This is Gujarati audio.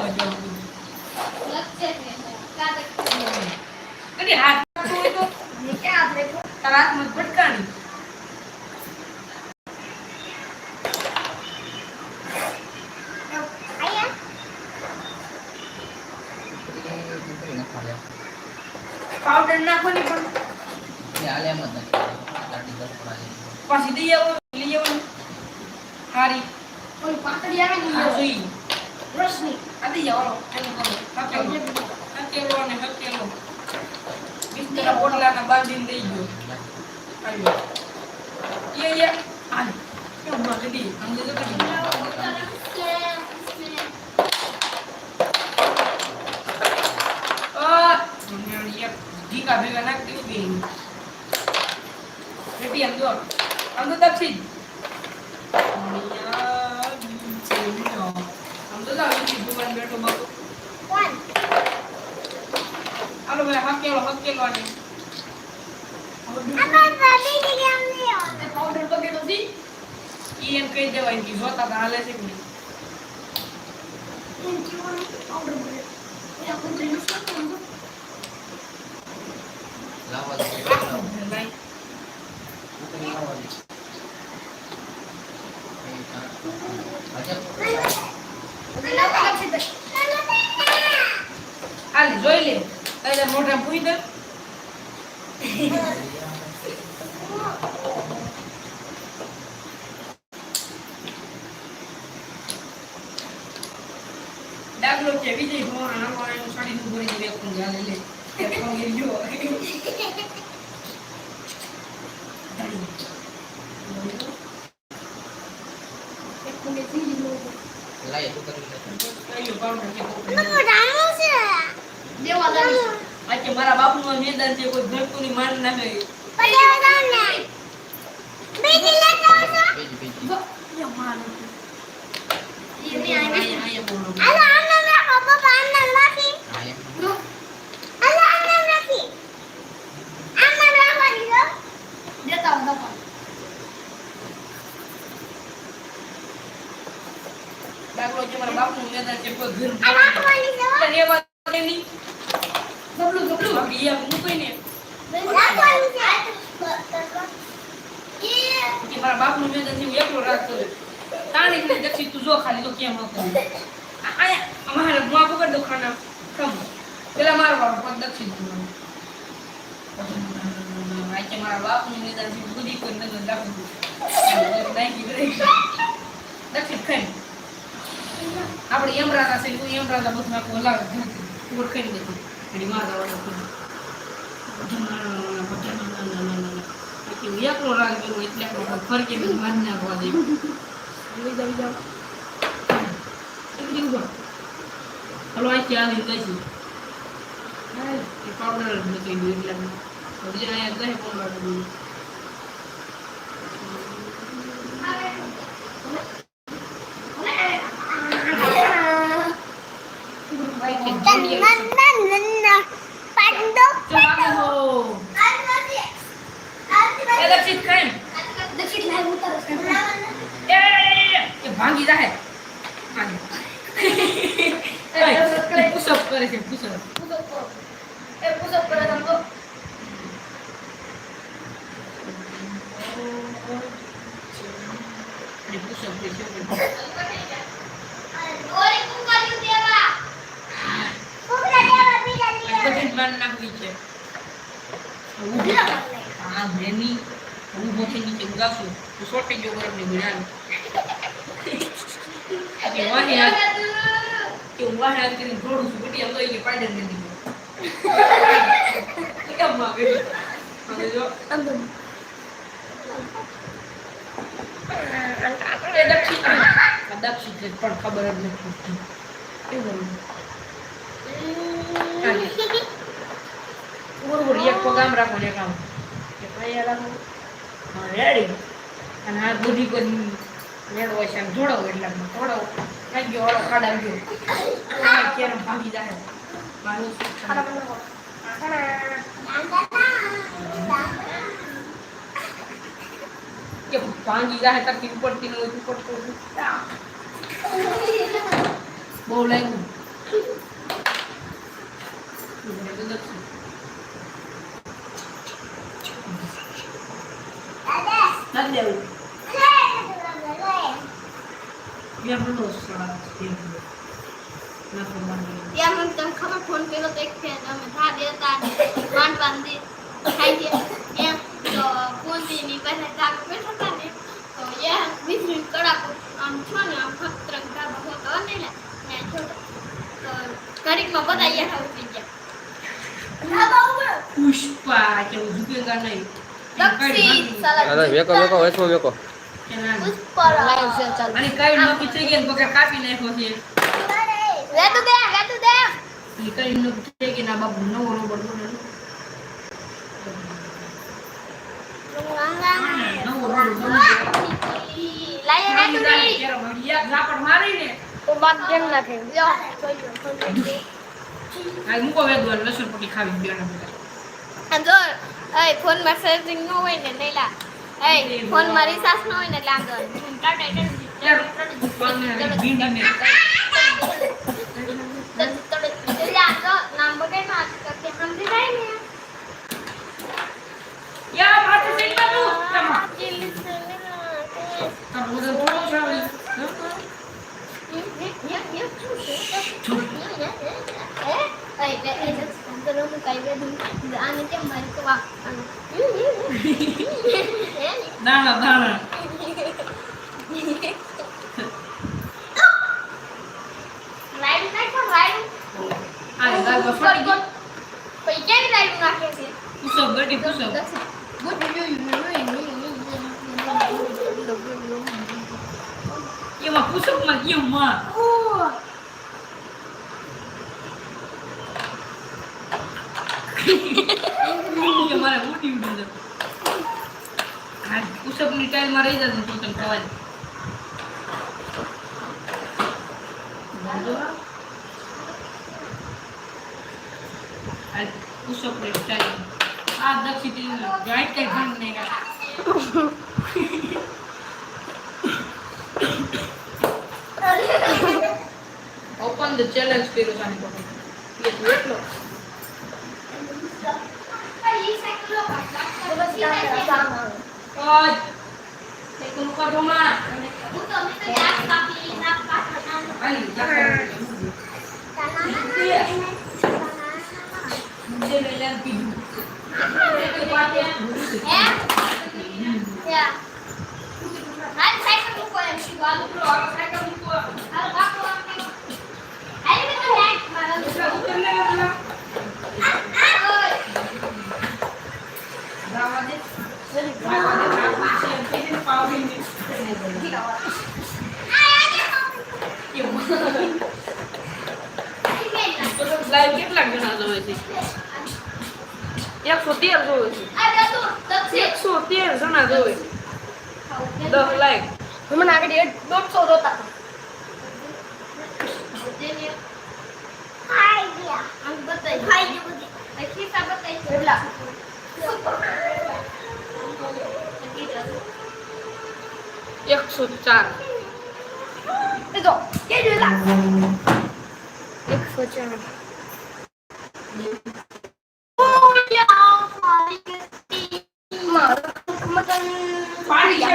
જ પાવડર નાખો ને પણ. પછી દઈ આવો લઈ આવો. હારી. આ જોઈ. આ દઈ આવો એનું કરો હકેલો હકેલો અને હકેલો બિસ્તરા બોટલાના બાંધીને દઈ ગયો આવ્યો યે યે આ કેમ માં કદી અંગે તો કદી આ Dadami si Buman Berto Mato. One. Ano ba, hakil o hakil o ano? Apa tadi yang dia? Powder to gitu sih? Iyan kayak jawa yang gizo tak ada sih ini. Yang powder. Ya aku jelas kan untuk. Lawan. Lawan. તારે મોઢા પૂરી દે. દાખલો છે વિજય ભવન નામવાનો એનું સાડીનું ભરી દે એક પંજા લે લે. એક પંગે જો. કયો પાવડર કે આજે મારા બાપુનો મેદાન છે કોઈ ભડકુની માર નાખે અહીંયા અહીંયા બોલો દાખલો છે મારા બાપુનું મેદાન છે કોઈ ઘર એટલે રેવા દે નહીં ગબલું ગબલું બાકી એ મૂકીને કે મારા બાપનું મેદાનથી હું એકલો રાખતો તાણી ને દક્ષિણ તું જો ખાલી તો કેમ હતો અમારે મા પકડ દો ખાના. કમ પેલા મારો બાપ પણ દક્ષિણ તું આજે મારા બાપનું મેદાન છે બુદ્ધિ કોઈ નજર રાખું દક્ષિણ ખાઈ. આપણે એમ રાજા છે એમ રાજા બધું આખું હલાવે. ઓળખાઈ ખાઈ એકલો ગયો એટલે ફરકે બધું મારી નાખવા દે હલો અહીંથી આવી ગઈ એ પાવડર મૂકી દઉં એટલે અહીંયા દહીં પંગાળ ભાંગી જાય પુશઅપ કરે છે પુશઅપ પુશઅપ કરે છે બધી માન નાખવી છે હા મેની ઊભો થઈ નીચે ઉગાશું તો સોટે જો ગરમ ને ગુજારું કે વાહે કે કરીને થોડું છું બટી પાડે ને કેમ ખબર જ નથી પડતી એવું બરોબર એક પગ આમ રાખો ને એક આમ એક અહીંયા રાખો અને આ બુદ્ધિ કોઈ મેળવો છે જોડાવો એટલે આમ Ay, lloro, ojalá yo. Ay, quiero, mami, dale. Mami, ojalá me lo ये भगवान जीरा है तक ऊपर तीन लोग ऊपर बोले Not there. નથી દેવું. એમ નો સ્વાદ છે. નથી માનવું. ત્યાં મને તમને ખબર ફોન કર્યો તો એક ફેર અમે થા દેતા ને માંડ બાંધી ખાઈ ગયા એમ તો પૂંજીની પાસે જાગ બેઠા હતા ને તો એ વીજળી કડાકો આમ છો ને આમ ફક્ત ધાબા હોતો ને ને ત્યાં છોડો તો ઘડીકમાં બધા યાર ઉઠી ગયા ધાબા ઉપર પુષ્પા કેવું ઝુકેગા નહીં એમ કઈ દક્ષિણ નથી. સાલા અરે વેકો વેકો વચમાં વેકો કે ના. પુષ્પરાજ અને કઈ ને કાપી નાખ્યો છે? દે દે. કઈ નવો ખાવી ફોનમાં ચાર્જિંગ ન હોય ને નઈલા એ ફોન માં રિચાર્જ ન હોય ને એટલે આગળ યાર પાને દાણા દાણા એમાં પુષપમાં. કેમ માં મારે ઉડી ઉડી આ પુષપ ની ટાઈલ માં રહી જતું તો તને ખવાય આ પુષપ ની ટાઈલ આ દક્ષિણ ગાઈડ કઈ ભાંગ નહીં કાઢ ઓપન ધ ચેલેન્જ કર્યું છે આની પર એ તું એટલો ઓય તે કોણ કાઢો માં. આલી મુજે લઈ લે કીધું ઉતર લે પેલા રાવા દે રાવા દે રાવા છે કેને પાવી ને લાઈવ કેટલા જણા જોવે છે એકસો તેર જોવે છે એકસો તેર જણા જોવે લાઈવ હમણાં આગળ એક દોઢસો જોતા ખાઈ ગયા આમ બતાઈ ખાઈ ગયું બધી ખીસા બતાઈ એટલા એકસો ચાર એ જો કે જોલા એકસો ચાર પાણી